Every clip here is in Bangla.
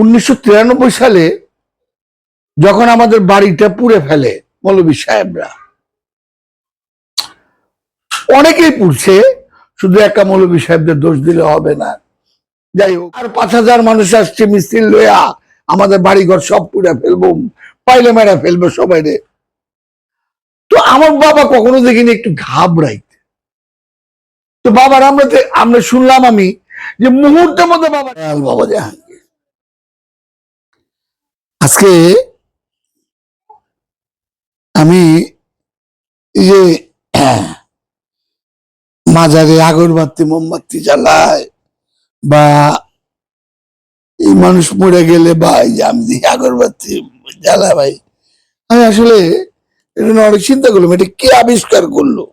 উনিশশো তিরানব্বই সালে যখন আমাদের বাড়িটা পুড়ে ফেলে মৌলবী সাহেবরা, অনেকেই পুড়ছে, শুধু একা মৌলবী সাহেবদের দোষ দিলে হবে না। যাই হোক, আর পাঁচ হাজার মানুষ আসছে মিস্ত্রি লইয়া, আমাদের বাড়িঘর সব পুড়ে ফেলব, পাইলে মেরা ফেলব সবাই রে। তো আমার বাবা কখনো দেখিনি একটু ঘাবড়াইতে। তো বাবার আমরা আমরা শুনলাম আমি যে মুহূর্তের মধ্যে বাবা বাবা জাহাঙ্গীর আজকে আমি যে, মাজারে আগরবাতি, মোমবাতি জ্বালায় বা এই মানুষ মরে গেলে বা এই যে আমি দেখি আগরবাতি জ্বালা ভাই। আমি আসলে এটা অনেক চিন্তা করলাম, এটা কে আবিষ্কার করল?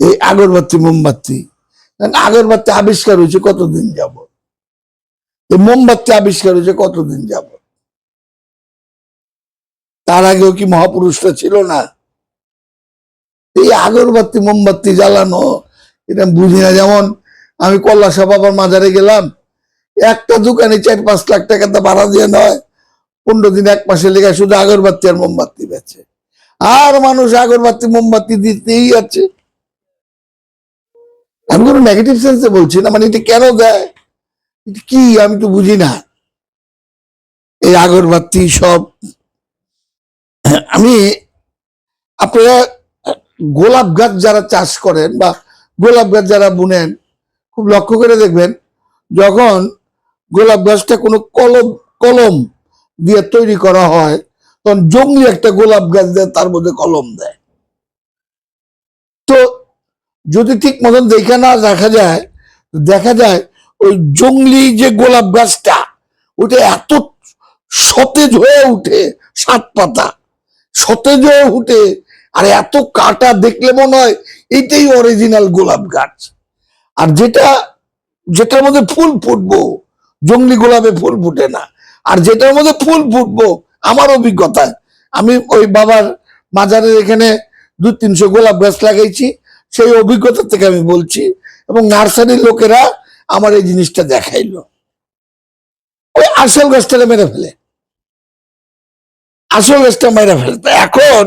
এই আগরবাতি, মোমবাতি। আগরবাতি আবিষ্কার হয়েছে কতদিন যাব এই মোমবাতি আবিষ্কার হয়েছে কতদিন যাব তার আগেও কি মহাপুরুষটা ছিল না? এই আগরবাতি, মোমবাতি জ্বালানো, এটা বুঝি না যেমন। আমি কল্লাসা বাবার মাজারে গেলাম, একটা দোকানে চার পাঁচ লাখ টাকা তো ভাড়া দিয়ে নয়। পনেরো দিন এক মাসে লেগে শুধু আগরবাতি আর মোমবাতি বেচে। আর মানুষ আগরবাতি, মোমবাতি দিতেই আছে। আমি কোনো নেগেটিভ সেন্সে বলছি না মানে এটা কেন দেয়? কি? আমি তো বুঝি না। এই আগরবাতি সব আমি আপনারা গোলাপ গাছ যারা চাষ করেন বা গোলাপ গাছ যারা বুনেন, খুব লক্ষ্য করে দেখবেন যখন গোলাপ গাছটা কোনো কলম কলম দিয়ে তৈরি করা হয়, তখন জঙ্গলি একটা গোলাপ গাছ দেয়, তার মধ্যে কলম দেয়। তো যদি ঠিক মতন দেখে না দেখা যায় দেখা যায় ওই জঙ্গলি যে গোলাপ গাছটা ওটা এত সতেজ হয়ে উঠে সাত পাতা। সতেজ হয়ে উঠে আর এত কাটা দেখলে মনে হয় এটাই অরিজিনাল গোলাপ গাছ। আর যেটা, যেটার মধ্যে ফুল ফুটবো, জঙ্গলি গোলাপে ফুল ফুটে না। আর যেটার মধ্যে ফুল ফুটবো, আমার অভিজ্ঞতায় আমি ওই বাবার মাজারের এখানে দু তিনশো গোলাপ গাছ লাগাইছি, সেই অভিজ্ঞতা থেকে আমি বলছি, এবং নার্সারির লোকেরা আমার এই জিনিসটা দেখাইলো। ওই আসল গাছটা মেরে ফেলে। আসল গাছটা মেরে ফেলে। তো এখন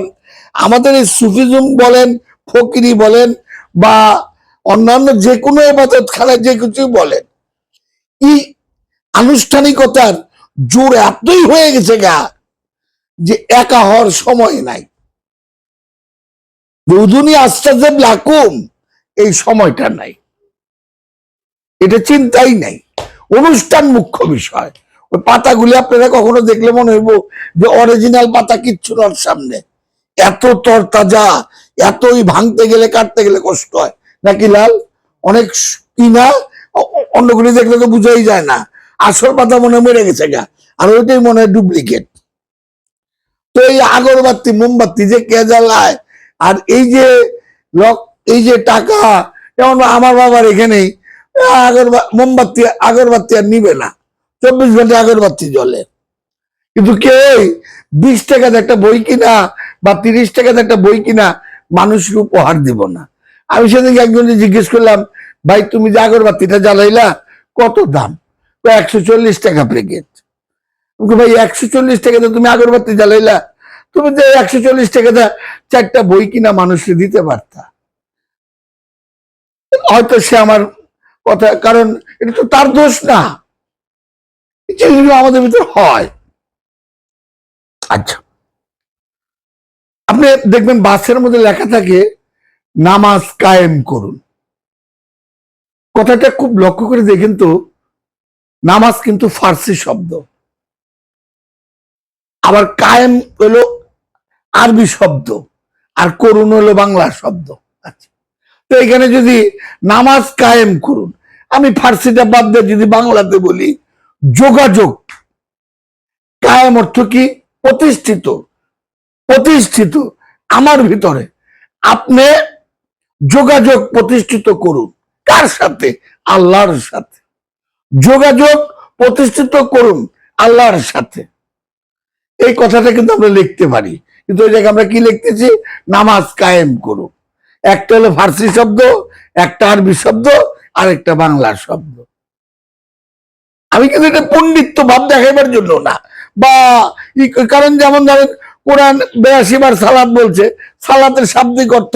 আমাদের এই সুফিজম বলেন, ফকিরি বলেন, বা অন্যান্য যে কোনো এবাদত খানায় যে কিছু বলেন এই আনুষ্ঠানিকতার জোর এতই হয়ে গেছে গা যে একা হওয়ার সময় নাই। উদুনি আস্তাজেব লাকুম, এই সময়টা নাই। এটা চিন্তাই নাই। অনুষ্ঠান মুখ্য বিষয়। ওই পাতাগুলি আপনারা কখনো দেখলে মনে হইব যে অরিজিনাল পাতা কিচ্ছু নর সামনে। এত তরতাজা, এতই ভাঙতে গেলে, কাটতে গেলে কষ্ট হয়। নাকি লাল? অনেক কিনা অন্যগুলি দেখলে তো বুঝাই যায় না। আসল পাতা মনে মরে গেছে গা। আর ওইটাই মনে হয় ডুপ্লিকেট তো এই আগরবাতি, মোমবাতি যে কে জ্বালায়, আর এই যে লক, এই যে টাকা, যেমন আমার বাবার এখানেই আগর মোমবাতি, আগরবাতি আর নিবে না। চব্বিশ ঘণ্টা আগরবাতি জ্বলে। কিন্তু কেউ বিশ টাকাতে একটা বই কিনা বা তিরিশ টাকাতে একটা বই কিনা মানুষকে উপহার দিব না। আমি সেদিকে একজনকে জিজ্ঞেস করলাম, ভাই, তুমি যে আগরবাতিটা জ্বালাইলা, কত দাম? তো একশো চল্লিশ টাকা প্যাকেট। ভাই, একশো চল্লিশ টাকাতে তুমি আগরবাতি জ্বালাইলা? তুমি যে একশো চল্লিশ টাকাতে চারটা বই কিনা মানুষকে দিতে পারতা? হয়তো সে আমার কথা, কারণ এটা তো তার দোষ না। এই জিনিসগুলো আমাদের ভিতরে হয়। আচ্ছা। আপনি দেখবেন বাসের মধ্যে লেখা থাকে নামাজ কায়েম করুন। কথাটা খুব লক্ষ্য করে দেখেন তো নামাজ কিন্তু ফার্সি শব্দ। আবার কায়েম হলো আরবি শব্দ আর করুন হলো বাংলা শব্দ। আচ্ছা। তো এখানে যদি নামাজ কায়েম করুন আমি ফার্সিটা বাদ দিয়ে যদি বাংলাতে বলি যোগাযোগ কায়েম অর্থ কি? প্রতিষ্ঠিত প্রতিষ্ঠিত। আমার ভিতরে আপনি যোগাযোগ প্রতিষ্ঠিত করুন। কার সাথে? আল্লাহর সাথে। যোগাযোগ প্রতিষ্ঠিত করুন আল্লাহর সাথে। এই কথাটা কিন্তু আমরা লিখতে পারি। কিন্তু ওই জায়গায় আমরা কি লিখতেছি? নামাজ কায়েম করুন। একটা হলো ফার্সি শব্দ, একটা আরবি শব্দ আর একটা বাংলা শব্দ। আমি কিন্তু এটা পণ্ডিত্য ভাব দেখাইবার জন্য না। বা কারণ যেমন ধরেন কোরআন বেয়াশি বার সালাদ বলছে, সালাতের শাব্দিক অর্থ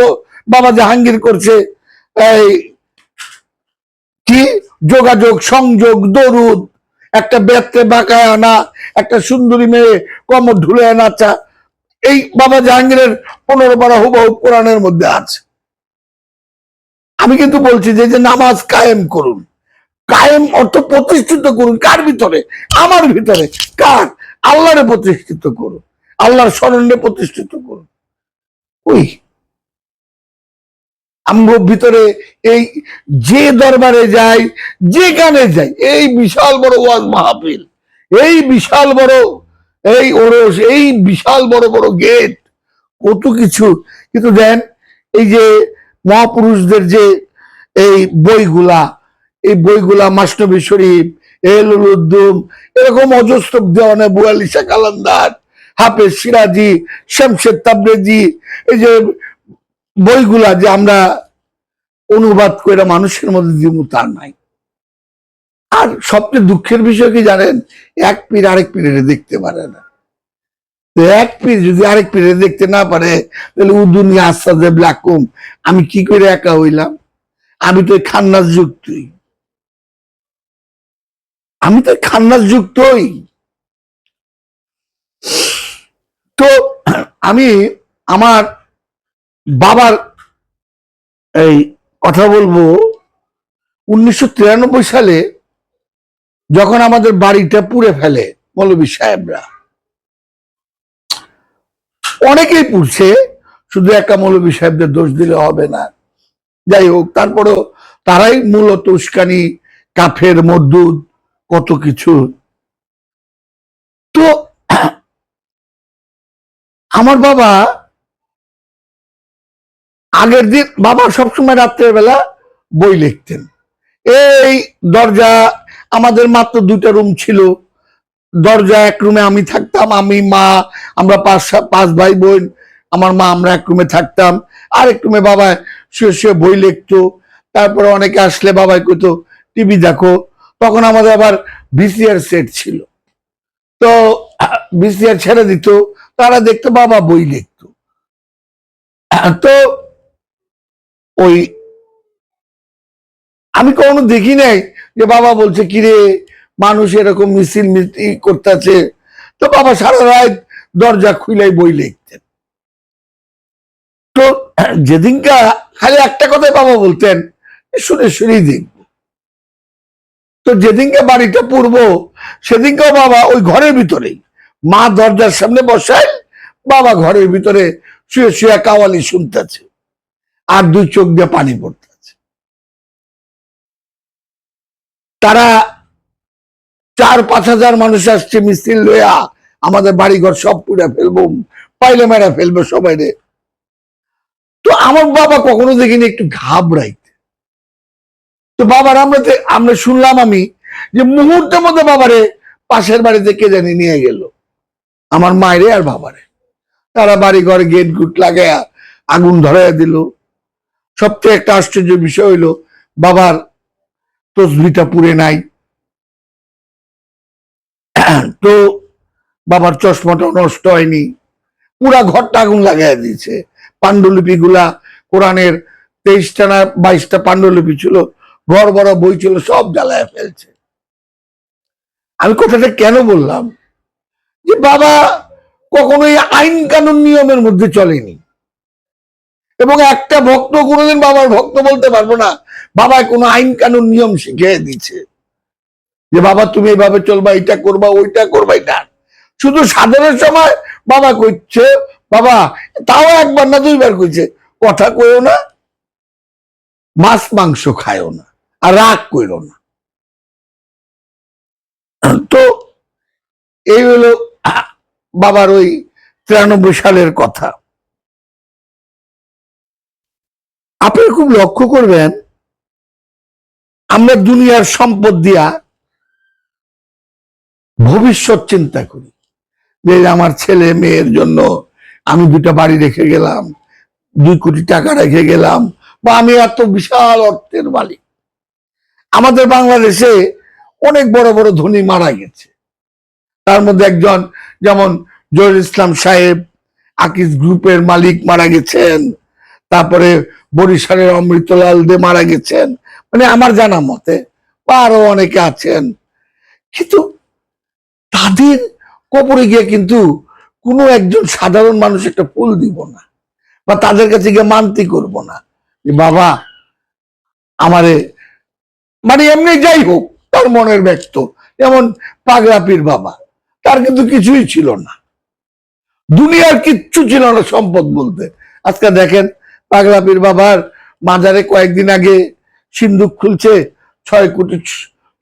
বাবা জাহাঙ্গীর করছে, এই কি? যোগাযোগ, সংযোগ, দরুদ, একটা বেত্রে বাঁকায় আনা, একটা সুন্দরী মেয়ে কমর ঢুলে নাচা এই বাবা জাহাঙ্গীরের পনেরো বারো হুবহু কোরআনের মধ্যে আছে। আমি কিন্তু বলছি যে নামাজ কায়েম করুন। কায়েম অর্থ প্রতিষ্ঠিত করুন। কার ভিতরে? আমার ভিতরে। কার? আল্লাহরে প্রতিষ্ঠিত করুন। আল্লাহর স্মরণে প্রতিষ্ঠিত করুন। ওই। আমগো ভিতরে এই যে দরবারে যাই, যেখানে যাই, এই বিশাল বড় ওয়াজ মাহফিল, এই বিশাল বড় এই ওরস, এই বিশাল বড় বড় গেট, কত কিছু। কিন্তু দেন এই যে মহাপুরুষদের যে এই বইগুলা এই বইগুলা মাস্টবি শরীফ এলুল উদ্দুম, এরকম অজস্র দেওয়ানে বুয়ালিশা কালান্দার হাফেজ সিরাজি শামশেদ তাবরেজি, এই যে বইগুলা যে আমরা অনুবাদ করে মানুষের মধ্যে দিব তা নাই। আর সবচেয়ে দুঃখের বিষয় কি জানেন? এক পীর আরেক পীরের দেখতে পারে না। এক পীর যদি আরেক পীরের দেখতে না পারে, তাহলে উদুনি আসাদে ব্লাকুম। আমি কি করে একা হইলাম? আমি তো খান্নাস যুক্তই আমি তো খান্নাস যুক্তই তো আমি আমার বাবার এই কথা বলব, উনিশশো তিরানব্বই সালে যখন আমাদের বাড়িটা পুড়ে ফেলে মৌলবী সাহেবরা। অনেকেই পুড়ছে, শুধু একটা মৌলবী সাহেবদের দোষ দিলে হবে না। যাই হোক, তারপরেও তারাই মূলত উস্কানি কাফের, মদ্দুদ কত কিছু। তো আমার বাবা আগের দিন, বাবা সবসময় রাত্রের বেলা বই লিখতেন। এই দরজা, আমাদের মাত্র দুইটা রুম ছিল। দরজা এক রুমে আমি থাকতাম, আমি, মা, আমরা পাঁচ পাঁচ ভাই বোন, আমার মা, আমরা এক রুমে থাকতাম। আরেক রুমে বাবা শুয়ে শুয়ে বই লিখতো। তারপরে অনেকে আসলে বাবাই কইতো, টিভি দেখো। তখন আমাদের আবার ভিসিআর সেট ছিল। তো ভিসিআর ছেড়ে দিত, তারা দেখতো বাবা বই লিখতো। তো, ওই, আমি কখনো দেখি নাই যে বাবা বলছে, কিরে, মানুষ এরকম মিছিল মিছিল করতেছে। তো বাবা সারা রাত দরজা খুলাই বই লিখতেন। তো যেদিনকা খালি একটা কথাই বাবা বলতেন, শুনে শুনেই দেখব। তো যেদিনকে বাড়িটা পূর্ব সেদিনকেও বাবা ওই ঘরের ভিতরেই। মা দরজার সামনে বসায়, বাবা ঘরের ভিতরে শুয়ে শুয়ে কাওয়ালি শুনতেছে। আর দুই চোখ দিয়ে পানি পড়তেছে। তারা চার পাঁচ হাজার মানুষ আসছে মিছিল লইয়া, আমাদের বাড়িঘর সব পুড়ে ফেলব, পাইলে মেরা ফেলব সবাই রে তো আমার বাবা কখনো দেখিনি একটু ঘাবড়াইতে। তো বাবার আমরা আমরা শুনলাম আমি যে মুহূর্তের মধ্যে বাবারে পাশের বাড়িতে কে জানি নিয়ে গেল। আমার মায়েরে আর বাবারে। তারা বাড়ি ঘরে গেট গুট লাগায়া আগুন ধরাইয়া দিল। সবচেয়ে একটা আশ্চর্য বিষয় হইল, বাবার তসবিটা পুড়ে নাই। তো বাবার চশমাটা নষ্ট হয়নি। পুরা ঘরটা আগুন লাগাই দিয়েছে। পাণ্ডুলিপি গুলা কোরআনের তেইশটা না বাইশটা পাণ্ডুলিপি ছিল ঘর বড় বই ছিল, সব জ্বালায় ফেলছে। আমি কথাটা কেন বললাম? যে বাবা কখনোই আইন কানুন নিয়মের মধ্যে চলেনি। এবং একটা ভক্ত কোনোদিন বাবার ভক্ত বলতে পারব না বাবা কোনো আইন কানুন নিয়ম শিখিয়ে দিচ্ছে যে বাবা, তুমি এইভাবে চলবা, এটা করবা, ওইটা করবা, এটা। শুধু সাধনের সময় বাবা কইছে, বাবা, তাও একবার না দুইবার কইছে, কথা কইও না, মাছ মাংস খায়ও না। আর রাগ কইরো না। তো এই হলো বাবার ওই তিরানব্বই সালের কথা। আপনি খুব লক্ষ্য করবেন, আমরা দুনিয়ার সম্পদ দিয়া ভবিষ্যৎ চিন্তা করি। যে আমার ছেলে মেয়ের জন্য আমি দুটা বাড়ি রেখে গেলাম, দুই কোটি টাকা রেখে গেলাম, বা আমি এত বিশাল অর্থের মালিক। আমাদের বাংলাদেশে অনেক বড় বড় ধনী মারা গেছে। তার মধ্যে একজন যেমন জহির ইসলাম সাহেব, আকিস গ্রুপের মালিক মারা গেছেন, তারপরে বরিশালের অমৃতলাল দে মারা গেছেন মানে আমার জানা মতে বা আরও অনেকে আছেন। কিন্তু তাদের কবরে গিয়ে কিন্তু কোনো একজন সাধারণ মানুষ একটা ফুল দিব না বা তাদের কাছে গিয়ে মানতি করব না যে, বাবা, আমারে মানে এমনি যাই হোক, তার মনের ব্যক্ত যেমন পাগলাপির বাবা, তার কিন্তু কিছুই ছিল না। দুনিয়ার কিচ্ছু ছিল না সম্পদ বলতে। আজকে দেখেন, পাগলাপির বাবার মাজারে কয়েকদিন আগে সিন্ধুক খুলছে, ছয় কোটি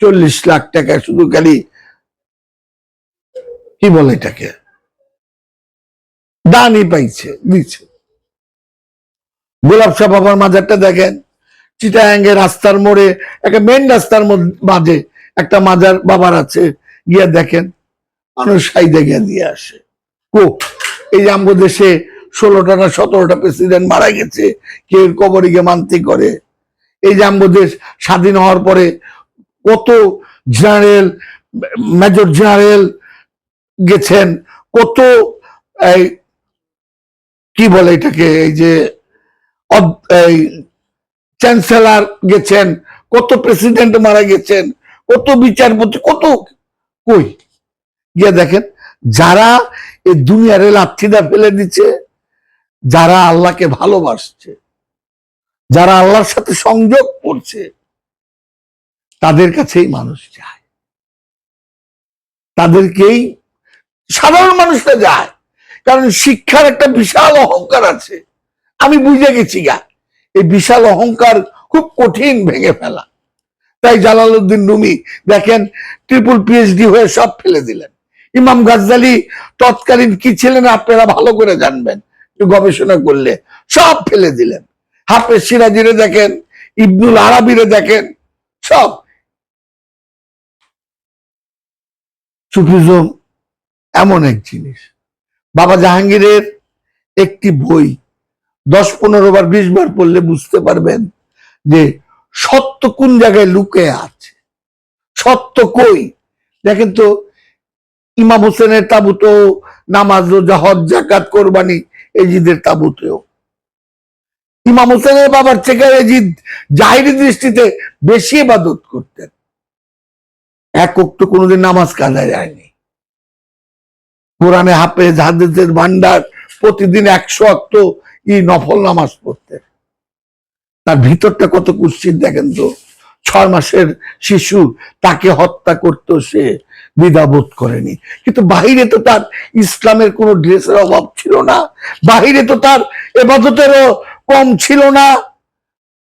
চল্লিশ লাখ টাকা, শুধু খালি কি বলে এটাকে? দানই পাইছে দিচ্ছে গোলাপ বাবার মাজারটা দেখেন চিটাঙ্গে রাস্তার মোড়ে, একটা মেন রাস্তার মাঝে একটা মাজার বাবার আছে। গিয়া দেখেন, মানুষ সাইদে গিয়া দিয়ে আসে। কো, এই যে আমগো দেশে ষোলোটা না সতেরোটা প্রেসিডেন্ট মারা গেছে, কেউ কবরে গিয়ে মানতি করে। এই যে আমগো দেশ স্বাধীন হওয়ার পরে কত জেনারেল মেজর জেনারেল গেছেন, কত কি বলে এটাকে, এই যে এই চ্যান্সেলর গেছেন, কত প্রেসিডেন্ট মারা গেছেন, কত বিচারপতি, কত কই? গিয়ে দেখেন, যারা এই দুনিয়ারে লাচ্ছিদা ফেলে দিচ্ছে, যারা আল্লাহকে ভালোবাসছে, যারা আল্লাহর সাথে সংযোগ করছে, তাদের কাছেই মানুষ যায়। তাদেরকেই সাধারণ মানুষরা যায়। কারণ শিক্ষার একটা বিশাল অহংকার আছে। আমি বুঝে গেছি গা। এই বিশাল অহংকার খুব কঠিন ভেঙে ফেলা। তাই জালালউদ্দিন রুমি দেখেন ট্রিপল পিএইচডি হয়ে সব ফেলে দিলেন। ইমাম গাজ্জালি, তৎকালীন কি ছিলেন আপনারা ভালো করে জানবেন গবেষণা করলে। সব ফেলে দিলেন। হাফেজ সিরাজিরে দেখেন, ইবনুল আরাবিরে দেখেন, সব। সুফিজম এমন এক জিনিস। বাবা জাহাঙ্গীরের একটি বই দশ পনেরো বার, বিশ বার পড়লে বুঝতে পারবেন যে সত্য কোন জায়গায় লুকে আছে। সত্য কই? দেখেন তো, ইমাম হোসেনের তাবুতেও নামাজ, রোজা, হজ জাকাত কোরবানি এজিদের তাবুতেও। ইমাম হোসেনের বাবার থেকে এজিদ জাহিরি দৃষ্টিতে বেশি ইবাদত করতেন। একক তো কোনোদিন নামাজ কাজা যায়নি। কোরআনে হাফেজ, হাদিসের ভান্ডার প্রতিদিন একশো অক্ত ই নফল নামাজ পড়তেন তার ভিতরটা কত কুৎসিত দেখেন তো। ছয় মাসের শিশু, তাকে হত্যা করতো সে দ্বিধাবোধ করেনি। কিন্তু বাহিরে তো তার ইসলামের কোনো ড্রেসের অভাব ছিল না। বাহিরে তো তার এবাদতেরও কম ছিল না।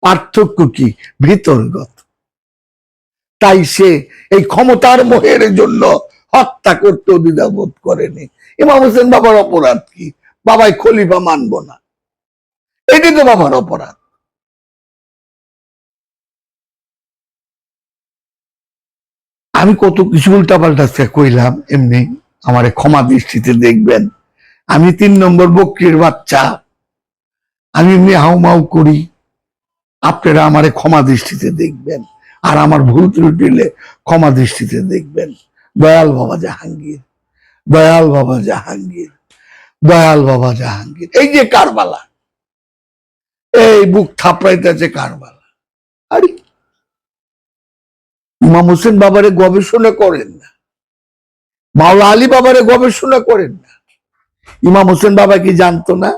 পার্থক্য কি? ভিতরগত। তাই সে এই ক্ষমতার মোহের জন্য হত্যা করতেও দ্বিধাবোধ করেনি। ইমাম হোসেন বাবার অপরাধ কি? বাবাই খলিফা মানব না। এটি তো বাবার অপরাধ। আমি কত কিছু উল্টাপাল্টা আজকে কইলাম, এমনি আমারে ক্ষমা দৃষ্টিতে দেখবেন। আমি তিন নম্বর বকরির বাচ্চা। আমি এমনি হাউমাউ করি। আপনারা আমারে ক্ষমা দৃষ্টিতে দেখবেন। আর আমার ভুল ত্রুটিলে ক্ষমা দৃষ্টিতে দেখবেন। দয়াল বাবা জাহাঙ্গীর। দয়াল বাবা জাহাঙ্গীর। দয়াল বাবা জাহাঙ্গীর। এই যে কারবালা। এই বুক থাপড়াইতেছে কারবালা। আরে, ইমাম হোসেন বাবারে গবেষণা করেন না। মাওলা আলী বাবারে গবেষণা করেন না। ইমাম হোসেন বাবা কি জানতো না?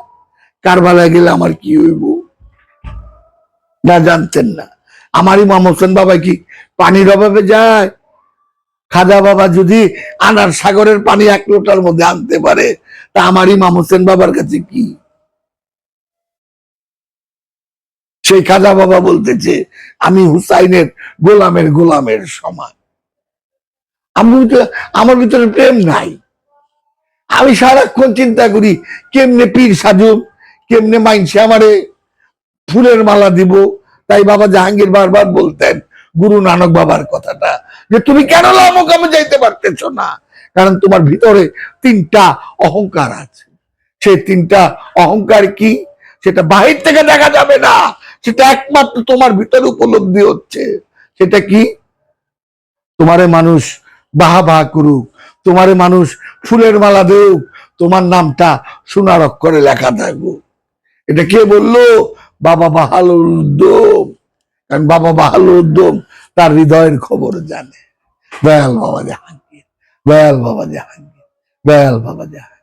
কারবালায় গেলে আমার কি হইব? না, জানতেন না। আমার ইমাম হোসেন বাবা কি পানির অভাবে যায়? খাজা বাবা যদি আনার সাগরের পানি এক লোটার মধ্যে আনতে পারে, তা আমার ইমাম হোসেন বাবার কাছে কি? সেই খাজা বাবা বলতেছে, আমি হুসাইনের গোলামের গোলামের সমান। আমি আমার ভিতরে প্রেম নাই। আমি সারাক্ষণ চিন্তা করি, কেমনে পীর সাজুম কেমনে মাইনসে আমারে ফুলের মালা দিব? তাই বাবা জাহাঙ্গীর বারবার বলতেন, গুরু নানক বাবার কথাটা, যে তুমি কেন লামকামে যাইতে পারতেছ না? কারণ তোমার ভিতরে তিনটা অহংকার আছে। সেই তিনটা অহংকার কি? সেটা বাহির থেকে দেখা যাবে না। সেটা একমাত্র তোমার ভিতরে উপলব্ধি হচ্ছে। সেটা কি? তোমারে মানুষ বাহা বাহা করুক, তোমারে মানুষ ফুলের মালা দেউক, তোমার নামটা সোনার অক্ষরে লেখা থাকুক। এটা কে বলল? বাবা বাহালুর উদ্যম। কারণ বাবা বাহালুর উদ্যম তার হৃদয়ের খবর জানে। দয়াল বাবা জাহাঙ্গীর, দয়াল বাবা জাহাঙ্গীর, দয়াল বাবা জাহাঙ্গীর।